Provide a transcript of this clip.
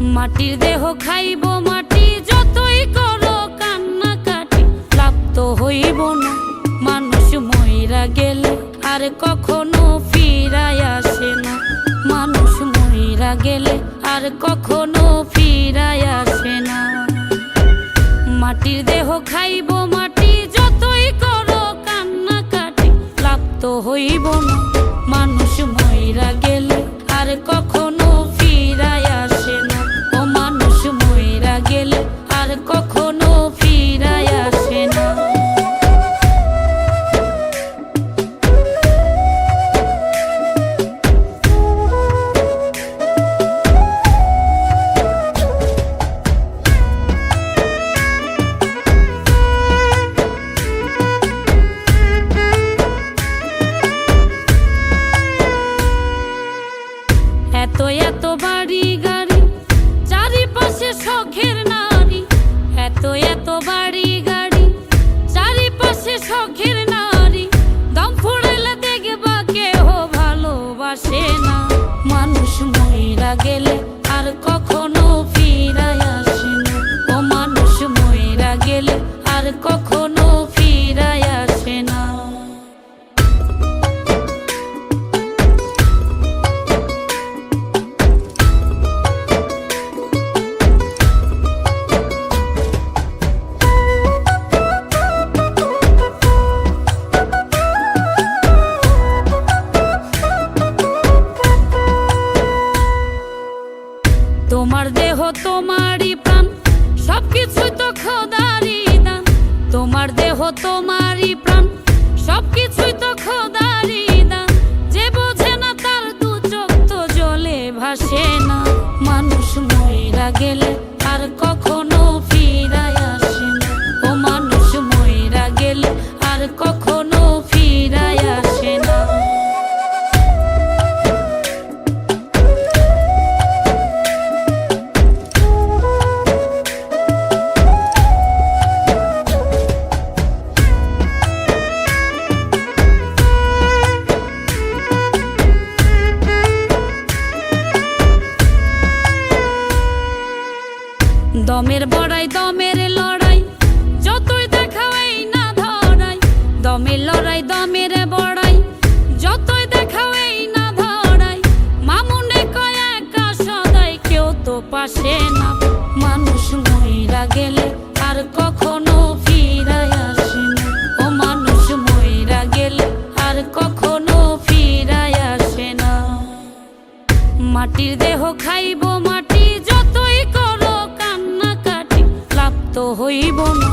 মাটির দেহ খাইব, মাটি যতই করো কান্না কাটি প্রাপ্ত হইব না। মানুষ মইরা গেলে আর কখনো ফিরাই আসে না। মানুষ মইরা গেলে আর কখনো ফিরাই আসে না। মাটির দেহ খাইব, মাটি যতই করো কান্না কাটি প্রাপ্ত হইব না। মানুষ এত এত বাড়ি গাড়ি, চারিপাশে শখের নারী। এত এত বাড়ি গাড়ি, চারিপাশে শখের নারী। দম ফুড়েলে দেখবা কেহ ভালোবাসে না। মানুষ মহিলা গেলে আর কখনো ফিরায় আসে না। ও মানুষ মহিলা গেলে আর কখনো তোমারই প্রাণ, সবকিছুই তো খোদারি দান। তোমার দেহ তোমারই প্রাণ, সবকিছুই তো খোদারি দান। যে বোঝে না তার দু চোখ তো জলে ভাসে না, মানুষ ময়রা গেলে দমের বড়াই, দমের লড়াই, যতই দেখাও এই না ধরাই। দমের লড়াই, দমের বড়াই, যতই দেখাও এই না ধরাই। মামুনে কয়, একা সদাই কেউ তো পাশে না। মানুষ মহিরা গেলে আর কখনো ফিরায় আসে না। ও মানুষ মহিরা গেলে আর কখনো ফিরায় আসে না। মাটির দেহ খাইব হইব না।